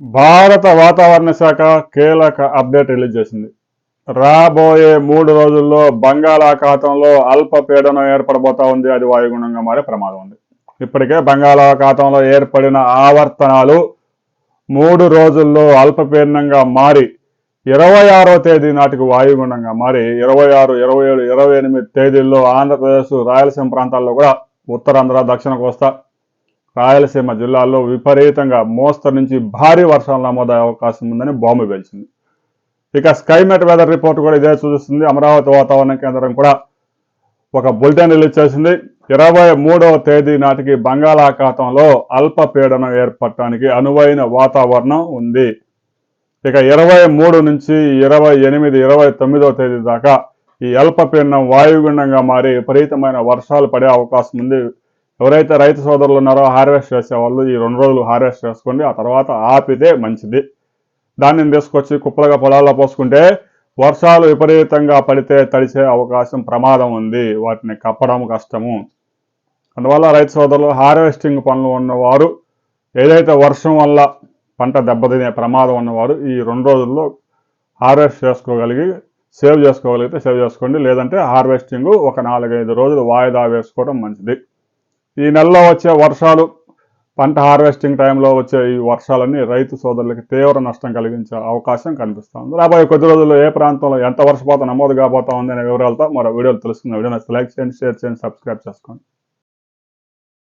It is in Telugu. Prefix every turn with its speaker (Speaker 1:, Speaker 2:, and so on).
Speaker 1: భారత వాతావరణ శాఖ కీలక అప్డేట్ రిలీజ్ చేసింది. రాబోయే మూడు రోజుల్లో బంగాళాఖాతంలో అల్పపీడనం ఏర్పడబోతా ఉంది. అది వాయుగుణంగా మారే ప్రమాదం ఉంది. ఇప్పటికే బంగాళాఖాతంలో ఏర్పడిన ఆవర్తనాలు మూడు రోజుల్లో అల్పపీడనంగా మారి ఇరవై ఆరో తేదీ నాటికి వాయుగుణంగా మారి ఇరవై ఆరు ఇరవై ఏడు ఇరవై ఎనిమిది తేదీల్లో ఆంధ్రప్రదేశ్ రాయలసీమ ప్రాంతాల్లో కూడా ఉత్తరాంధ్ర దక్షిణ కోస్తా రాయలసీమ జిల్లాల్లో విపరీతంగా మోస్తరు నుంచి భారీ వర్షాలు నమోదయ్యే అవకాశం ఉందని బాంబు పేల్చింది. ఇక స్కైమెట్ వెదర్ రిపోర్ట్ కూడా ఇదే సూచిస్తుంది. అమరావతి వాతావరణ కేంద్రం కూడా ఒక బులెటిన్ రిలీజ్ చేసింది. ఇరవై మూడవ తేదీ నాటికి బంగాళాఖాతంలో అల్పపీడనం ఏర్పడటానికి అనువైన వాతావరణం ఉంది. ఇక ఇరవై మూడు నుంచి ఇరవై ఎనిమిది ఇరవై తొమ్మిదవ తేదీ దాకా ఈ అల్పపీడనం వాయుగుండంగా మారి విపరీతమైన వర్షాలు పడే అవకాశం ఉంది. ఎవరైతే రైతు సోదరులు ఉన్నారో హార్వెస్ట్ చేసే వాళ్ళు ఈ రెండు రోజులు హార్వెస్ట్ చేసుకోండి ఆ తర్వాత ఆపితే మంచిది. ధాన్యం తీసుకొచ్చి కుప్పలుగా పొలాల్లో పోసుకుంటే వర్షాలు విపరీతంగా పడితే తడిసే అవకాశం ప్రమాదం ఉంది. వాటిని కప్పడం కష్టము. అందువల్ల రైతు సోదరులు హార్వెస్టింగ్ పనులు ఉన్నవారు ఏదైతే వర్షం వల్ల పంట దెబ్బతినే ప్రమాదం ఉన్నవారు ఈ రెండు రోజుల్లో హార్వెస్ట్ చేసుకోగలిగి సేవ్ చేసుకోగలిగితే సేవ్ చేసుకోండి. లేదంటే హార్వెస్టింగ్ ఒక నాలుగైదు రోజులు వాయిదా వేసుకోవడం మంచిది. ఈ నెలలో వచ్చే వర్షాలు పంట హార్వెస్టింగ్ టైంలో వచ్చే ఈ వర్షాలన్నీ రైతు సోదరులకి తీవ్ర నష్టం కలిగించే అవకాశం కనిపిస్తుంది. రాబోయే కొద్ది రోజుల్లో ఏ ప్రాంతంలో ఎంత వర్షపాతం నమోదు కాబోతా ఉంది అనే వివరాలతో మరో వీడియోలు తెలుసుకున్న వీడియో లైక్ చేయండి షేర్ చేయండి సబ్స్క్రైబ్ చేసుకోండి.